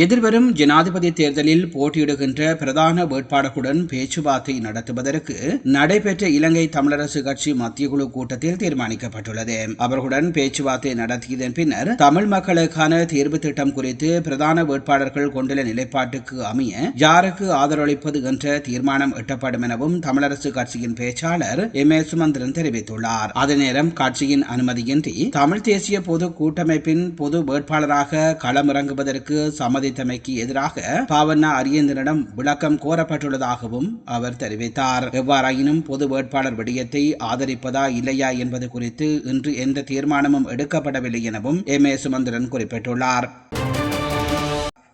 எதிர்வரும் ஜனாதிபதி தேர்தலில் போட்டியிடுகின்ற பிரதான வேட்பாளர்களுடன் பேச்சுவார்த்தை நடத்துவதற்கு நடைபெற்ற இலங்கை தமிழரசு கட்சி மத்திய குழு கூட்டத்தில் தீர்மானிக்கப்பட்டுள்ளது. அவர்களுடன் பேச்சுவார்த்தை நடத்தியதன் பின்னர் தமிழ் மக்களுக்கான தேர்வு திட்டம் குறித்து பிரதான வேட்பாளர்கள் கொண்டுள்ள நிலைப்பாட்டுக்கு அமைய யாருக்கு ஆதரவளிப்பது என்ற தீர்மானம் எட்டப்படும் எனவும் தமிழரசு கட்சியின் பேச்சாளர் எம். ஏ சுமந்திரன் தெரிவித்துள்ளார். அதே நேரம் கட்சியின் அனுமதியின்றி தமிழ் தேசிய பொது கூட்டமைப்பின் பொது வேட்பாளராக களமிறங்குவதற்கு சம்மதித்தமைக்கு எதிராக பாவண்ணா அரியந்தனிடம் விளக்கம் கோரப்பட்டுள்ளதாகவும் அவர் தெரிவித்தார். எவ்வாறாயினும் பொது வேட்பாளர் விடயத்தை ஆதரிப்பதா இல்லையா என்பது குறித்து இன்று எந்த தீர்மானமும் எடுக்கப்படவில்லை எனவும் எம் ஏ சுமந்திரன் குறிப்பிட்டுள்ளார்.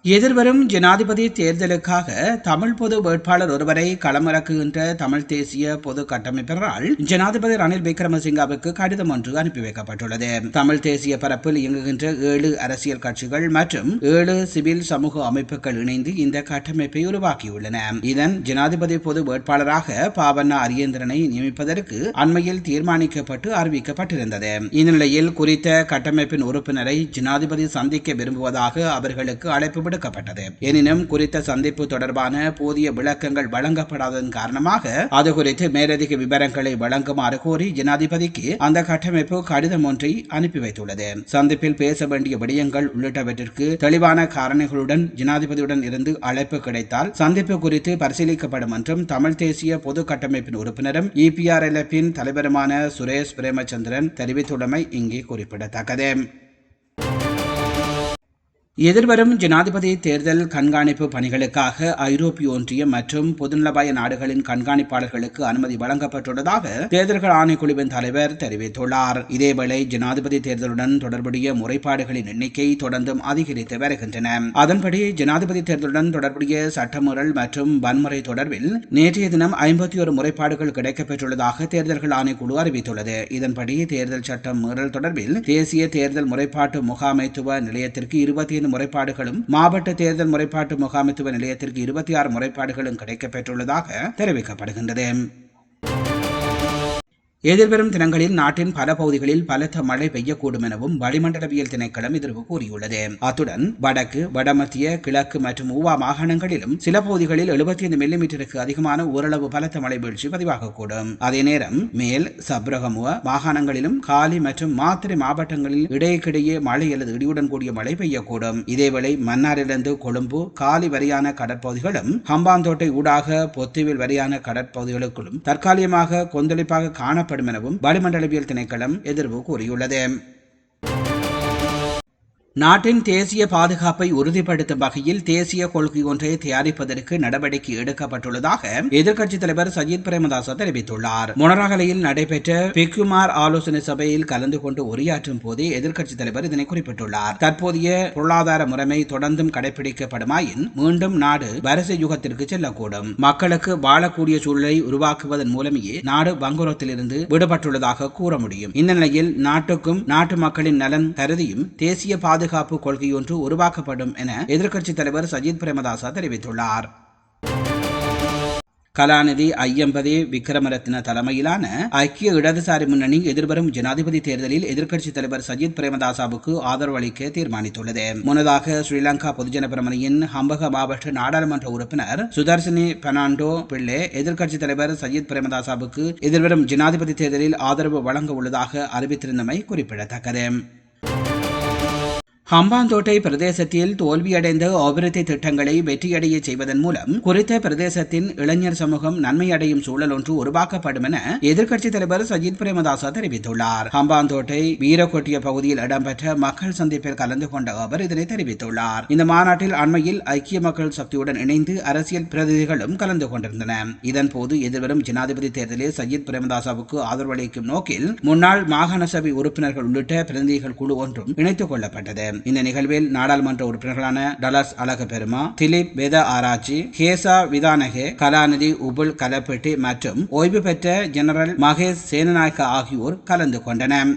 எதிர்வரும் ஜனாதிபதி தேர்தலுக்காக தமிழ் பொது வேட்பாளர் ஒருவரை களமிறக்குகின்ற தமிழ் தேசிய பொது கட்டமைப்பினரால் ஜனாதிபதி ரணில் விக்ரமசிங்காவுக்கு கடிதம் ஒன்று அனுப்பி வைக்கப்பட்டுள்ளது. தமிழ் தேசிய பரப்பில் இயங்குகின்ற ஏழு அரசியல் கட்சிகள் மற்றும் ஏழு சிவில் சமூக அமைப்புகள் இணைந்து இந்த கட்டமைப்பை உருவாக்கியுள்ளன. இதன் ஜனாதிபதி பொது வேட்பாளராக பாவண்ணா அரியந்திரனை நியமிப்பதற்கு அண்மையில் தீர்மானிக்கப்பட்டு அறிவிக்கப்பட்டிருந்தது. இந்நிலையில் குறித்த கட்டமைப்பின் உறுப்பினரை ஜனாதிபதி சந்திக்க விரும்புவதாக அவர்களுக்கு அழைப்பு விடுக்கப்பட்டது எனினும் குறித்த சந்திப்பு தொடர்பான போதிய விளக்கங்கள் வழங்கப்படாததன் காரணமாக அது குறித்து மேலதிக விவரங்களை வழங்குமாறு கோரி ஜனாதிபதிக்கு அந்த கட்டமைப்பு கடிதம் ஒன்றை அனுப்பி வைத்துள்ளது. சந்திப்பில் பேச வேண்டிய விடயங்கள் உள்ளிட்டவற்றிற்கு தெளிவான காரணிகளுடன் ஜனாதிபதியுடன் இருந்து அழைப்பு கிடைத்தால் சந்திப்பு குறித்து பரிசீலிக்கப்படும் என்றும் தமிழ் தேசிய பொது கட்டமைப்பின் உறுப்பினரும் இபிஆர்எல்எஃபின் தலைவருமான சுரேஷ் பிரேமச்சந்திரன் தெரிவித்துள்ளமை இங்கே குறிப்பிடத்தக்கது. எதிர்வரும் ஜனாதிபதி தேர்தல் கண்காணிப்பு பணிகளுக்காக ஐரோப்பிய ஒன்றியம் மற்றும் பொதுநலபாய நாடுகளின் கண்காணிப்பாளர்களுக்கு அனுமதி வழங்கப்பட்டுள்ளதாக தேர்தல்கள் ஆணைக்குழுவின் தலைவர் தெரிவித்துள்ளார். இதேவேளை ஜனாதிபதி தேர்தலுடன் தொடர்புடைய முறைப்பாடுகளின் எண்ணிக்கை தொடர்ந்தும் அதிகரித்து வருகின்றன. அதன்படி ஜனாதிபதி தேர்தலுடன் தொடர்புடைய சட்டமுறல் மற்றும் வன்முறை தொடர்பில் நேற்றைய தினம் ஐம்பத்தி ஒரு முறைப்பாடுகள் கிடைக்கப்பெற்றுள்ளதாக தேர்தல்கள் ஆணைக்குழு அறிவித்துள்ளது. இதன்படி தேர்தல் சட்டம் மீறல் தொடர்பில் தேசிய தேர்தல் முறைப்பாட்டு முகாமைத்துவ நிலையத்திற்கு இருபத்தி முறைப்பாடுகளும் மாவட்ட தேர்தல் முறைப்பாட்டு முகாமைத்துவ நிலையத்திற்கு இருபத்தி ஆறு முறைப்பாடுகளும் கிடைக்கப்பெற்றுள்ளதாக தெரிவிக்கப்படுகின்றது. எதிர்வரும் தினங்களில் நாட்டின் பல பகுதிகளில் பலத்த மழை பெய்யக்கூடும் எனவும் வளிமண்டலவியல் திணைக்களம் எதிர்ப்பு கூறியுள்ளது. அத்துடன் வடக்கு வடமத்திய கிழக்கு மற்றும் ஊவா மாகாணங்களிலும் சில பகுதிகளில் எழுபத்தி ஐந்து மில்லிமீட்டருக்கு அதிகமான ஓரளவு பலத்த மழை வீழ்ச்சி பதிவாகக்கூடும். அதே நேரம் மேல் சப்ரகமுவ மாகாணங்களிலும் காலி மற்றும் மாத்திரை மாவட்டங்களில் இடையிடையே மழை அல்லது இடியுடன் கூடிய மழை பெய்யக்கூடும். இதேவேளை மன்னாரிலிருந்து கொழும்பு காலி வரியான கடற்பகுதிகளும் ஹம்பாந்தோட்டை ஊடாக பொத்துவில் வரையான கடற்பகுதிகளுக்குள்ளும் தற்காலிகமாக கொந்தளிப்பாக காண காணப்படும் எனவும் வளிமண்டலவியல் திணைக்களம் எதிர்வு கூறியுள்ளது. நாட்டின் தேசிய பாதுகாப்பை உறுதிப்படுத்தும் வகையில் தேசிய கொள்கை ஒன்றை தயாரிப்பதற்கு நடவடிக்கை எடுக்கப்பட்டுள்ளதாக எதிர்க்கட்சித் தலைவர் சஜித் பிரேமதாச தெரிவித்துள்ளார். மொனராகலையில் நடைபெற்ற பிக்குமார் ஆலோசனை சபையில் கலந்து கொண்டு உரையாற்றும் போதே எதிர்க்கட்சித் தலைவர் இதனை குறிப்பிட்டுள்ளார். தற்போதைய பொருளாதார முறைமை தொடர்ந்தும் கடைபிடிக்கப்படுமாயின் மீண்டும் நாடு வரிசை யுகத்திற்கு செல்லக்கூடும். மக்களுக்கு வாழக்கூடிய சூழலை உருவாக்குவதன் மூலமே நாடு வங்குரத்திலிருந்து விடுபட்டுள்ளதாக கூற முடியும். இந்த நிலையில் நாட்டுக்கும் நாட்டு மக்களின் நலன் கருதியும் தேசிய பாதுகாப்பு பாதுகாப்பு கொள்கையொன்று உருவாக்கப்படும் என எதிர்க்கட்சித் தலைவர் சஜித் பிரேமதாசா தெரிவித்துள்ளார். கலாநிதி ஐயம்பதே விக்ரமரத்ன தலைமையிலான ஐக்கிய இடதுசாரி முன்னணி எதிர்வரும் ஜனாதிபதி தேர்தலில் எதிர்க்கட்சித் தலைவர் சஜித் பிரேமதாசாவுக்கு ஆதரவு அளிக்க தீர்மானித்துள்ளது. முன்னதாக ஸ்ரீலங்கா பொதுஜன பிரமணியின் ஹம்பக மாவட்ட நாடாளுமன்ற உறுப்பினர் சுதர்சினி பெர்னாண்டோ பிள்ளை எதிர்க்கட்சித் தலைவர் சஜித் பிரேமதாசாவுக்கு எதிர்வரும் ஜனாதிபதி தேர்தலில் ஆதரவு வழங்க உள்ளதாக அறிவித்திருந்தமை குறிப்பிடத்தக்கது. ஹம்பாந்தோட்டை பிரதேசத்தில் தோல்வியடைந்த அபிவிருத்தி திட்டங்களை வெற்றியடைய செய்வதன் மூலம் குறித்த பிரதேசத்தின் இளைஞர் சமூகம் நன்மையடையும் சூழல் ஒன்று உருவாக்கப்படும் என எதிர்க்கட்சித் தலைவர் சஜித் பிரேமதாசா தெரிவித்துள்ளார். ஹம்பாந்தோட்டை வீரக்கொட்டிய பகுதியில் இடம்பெற்ற மக்கள் சந்திப்பில் கலந்து கொண்ட அவர் இதனை தெரிவித்துள்ளார். இந்த மாநாட்டில் அண்மையில் ஐக்கிய மக்கள் சக்தியுடன் இணைந்து அரசியல் பிரதிநிதிகளும் கலந்து கொண்டிருந்தனர் இதன்போது எதிர்வரும் ஜனாதிபதி தேர்தலில் சஜித் பிரேமதாசாவுக்கு ஆதரவளிக்கும் நோக்கில் முன்னாள் மாகாண சபை உறுப்பினர்கள் உள்ளிட்ட பிரதிநிதிகள் குழு ஒன்றும் இணைத்துக் கொள்ளப்பட்டது. இந்த நிகழ்வில் நாடாளுமன்ற உறுப்பினர்களான டலஸ் அழக பெருமா திலீப் வேத ஆராய்ச்சி கேசா விதானகே கலாநிதி உபுல் கலப்பெட்டி மற்றும் ஓய்வு பெற்ற ஜெனரல் மகேஷ் சேனநாயக்க ஆகியோர் கலந்து கொண்டனர்.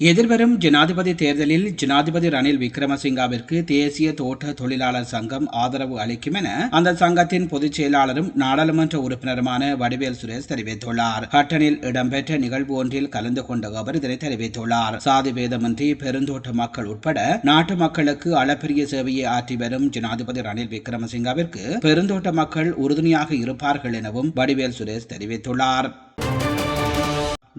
எதிர்வரும் ஜனாதிபதி தேர்தலில் ஜனாதிபதி ரணில் விக்ரமசிங்காவிற்கு தேசிய தோட்ட தொழிலாளர் சங்கம் ஆதரவு அளிக்கும் என அந்த சங்கத்தின் பொதுச் செயலாளரும் நாடாளுமன்ற உறுப்பினருமான வடிவேல் சுரேஷ் தெரிவித்துள்ளார். ஹட்டனில் இடம்பெற்ற நிகழ்வு ஒன்றில் கலந்து கொண்ட அவர் இதனை தெரிவித்துள்ளார். சாதி பேதமின்றி பெருந்தோட்ட மக்கள் உட்பட நாட்டு மக்களுக்கு அளப்பரிய சேவையை ஆற்றி வரும் ஜனாதிபதி ரணில் விக்ரமசிங்காவிற்கு பெருந்தோட்ட மக்கள் உறுதுணையாக இருப்பார்கள் எனவும் வடிவேல் சுரேஷ் தெரிவித்துள்ளார்.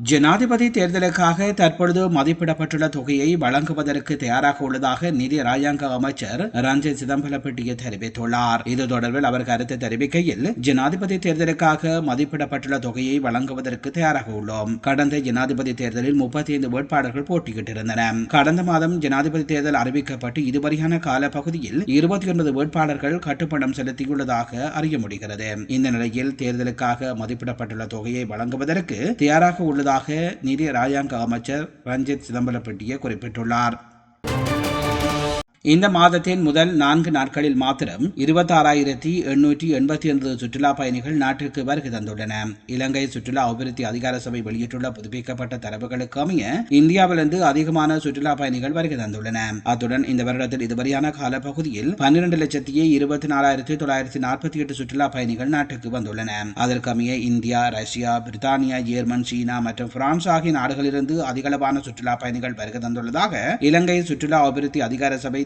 ஜனாதிபதி தேர்தலுக்காக தற்பொழுது மதிப்பிடப்பட்டுள்ள தொகையை வழங்குவதற்கு தயாராக உள்ளதாக நிதி ராஜாங்க அமைச்சர் ரஞ்சித் சிதம்பரப்பட்டியை தெரிவித்துள்ளார். இது தொடர்பில் அவர் கருத்து தெரிவிக்கையில் ஜனாதிபதி தேர்தலுக்காக மதிப்பிடப்பட்டுள்ள தொகையை வழங்குவதற்கு தயாராக உள்ளோம். கடந்த ஜனாதிபதி தேர்தலில் முப்பத்தி ஐந்து வேட்பாளர்கள் போட்டியிட்டிருந்தனர் கடந்த மாதம் ஜனாதிபதி தேர்தல் அறிவிக்கப்பட்டு இதுவரையான காலப்பகுதியில் இருபத்தி ஒன்பது வேட்பாளர்கள் கட்டுப்பணம் செலுத்தியுள்ளதாக அறிய முடிகிறது. இந்த நிலையில் தேர்தலுக்காக மதிப்பிடப்பட்டுள்ள தொகையை வழங்குவதற்கு தயாராக உள்ளதாக நிதி ராஜாங்க அமைச்சர் ரஞ்சித் சிதம்பரப்பட்டிய குறிப்பிட்டுள்ளார். இந்த மாதத்தின் முதல் நான்கு நாட்களில் மாத்திரம் இருபத்தாறாயிரத்தி எண்ணூற்றி எண்பத்தி ஒன்பது சுற்றுலா பயணிகள் நாட்டிற்கு வருகை தந்துள்ளன. இலங்கை சுற்றுலா அபிவிருத்தி அதிகார சபை வெளியிட்டுள்ள புதுப்பிக்கப்பட்ட தரவுகளுக்கு அமைய இந்தியாவிலிருந்து அதிகமான சுற்றுலா பயணிகள் வருகை தந்துள்ளன. அத்துடன் இந்த வருடத்தில் இதுவரையான காலப்பகுதியில் பன்னிரண்டு லட்சத்தி இருபத்தி நாலாயிரத்தி தொள்ளாயிரத்தி நாற்பத்தி எட்டு சுற்றுலா பயணிகள் நாட்டுக்கு வந்துள்ளன. அதற்கமைய இந்தியா ரஷ்யா பிரித்தானியா ஜெர்மன் சீனா மற்றும் பிரான்ஸ் ஆகிய நாடுகளிலிருந்து அதிகளவான சுற்றுலா பயணிகள் வருகை தந்துள்ளதாக இலங்கை சுற்றுலா அபிவிருத்தி அதிகார சபை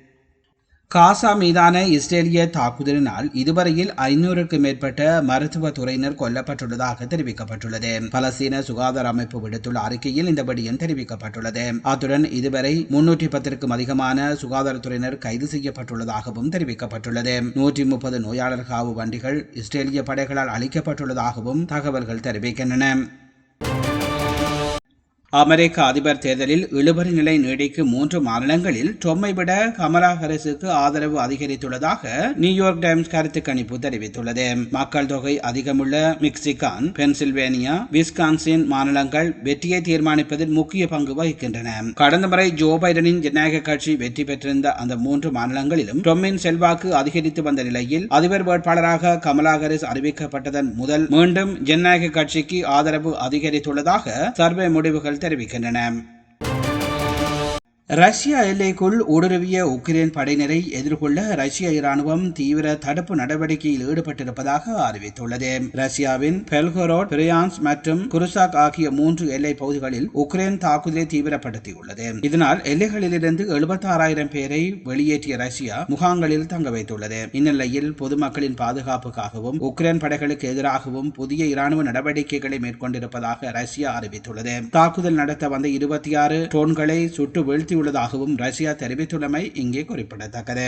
காசா மீதான இஸ்ரேலிய தாக்குதலினால் இதுவரையில் ஐநூறுக்கு மேற்பட்ட மருத்துவ துறையினர் கொல்லப்பட்டுள்ளதாக தெரிவிக்கப்பட்டுள்ளது. பலஸ்தீன சுகாதார அமைப்பு விடுத்துள்ள அறிக்கையில் இந்த விடயம் தெரிவிக்கப்பட்டுள்ளது. அத்துடன் இதுவரை முன்னூற்றி பத்திற்கும் அதிகமான சுகாதாரத்துறையினர் கைது செய்யப்பட்டுள்ளதாகவும் தெரிவிக்கப்பட்டுள்ளது. நூற்றி முப்பது நோயாளர் காவு வண்டிகள் இஸ்ரேலிய படைகளால் அளிக்கப்பட்டுள்ளதாகவும் தகவல்கள் தெரிவிக்கின்றன. அமெரிக்க அதிபர் தேர்தலில் இழுபறி நிலை நீடிக்கும் மூன்று மாநிலங்களில் டொம்மை விட கமலா ஹாரிஸுக்கு ஆதரவு அதிகரித்துள்ளதாக நியூயார்க் டைம்ஸ் கருத்து கணிப்பு தெரிவித்துள்ளது. மக்கள் தொகை அதிகமுள்ள மிக்சிகான் பென்சில்வேனியா விஸ்கான்சின் மாநிலங்கள் வெற்றியை தீர்மானிப்பதில் முக்கிய பங்கு வகிக்கின்றன. கடந்த முறை ஜோ பைடனின் ஜனநாயக கட்சி வெற்றி பெற்றிருந்த அந்த மூன்று மாநிலங்களிலும் டொம்மின் செல்வாக்கு அதிகரித்து வந்த நிலையில் அதிபர் வேட்பாளராக கமலா ஹாரிஸ் அறிவிக்கப்பட்டதன் முதல் மீண்டும் ஜனநாயக கட்சிக்கு ஆதரவு அதிகரித்துள்ளதாக சர்வே முடிவுகள் தெரிவிக்கின்றன. ரஷ்ய எல்லைக்குள் ஊடுருவிய உக்ரைன் படையினரை எதிர்கொள்ள ரஷ்ய இராணுவம் தீவிர தடுப்பு நடவடிக்கையில் ஈடுபட்டிருப்பதாக அறிவித்துள்ளது. ரஷ்யாவின் பெல்கரோட் பிரியான்ஸ் மற்றும் குருசாக் ஆகிய மூன்று எல்லை பகுதிகளில் உக்ரைன் தாக்குதலை தீவிரப்படுத்தியுள்ளது. இதனால் எல்லைகளிலிருந்து எழுபத்தாறாயிரம் பேரை வெளியேற்றிய ரஷ்யா முகாங்களில் தங்க வைத்துள்ளது. இந்நிலையில் பொதுமக்களின் பாதுகாப்புக்காகவும் உக்ரைன் படைகளுக்கு எதிராகவும் புதிய இராணுவ நடவடிக்கைகளை மேற்கொண்டிருப்பதாக ரஷ்யா அறிவித்துள்ளது. தாக்குதல் நடத்த வந்த இருபத்தி ஆறு டோன்களை சுட்டு வீழ்த்தி உள்ளதாகவும் ரஷ்யா தெரிவித்துள்ளமை இங்கே குறிப்பிடத்தக்கது.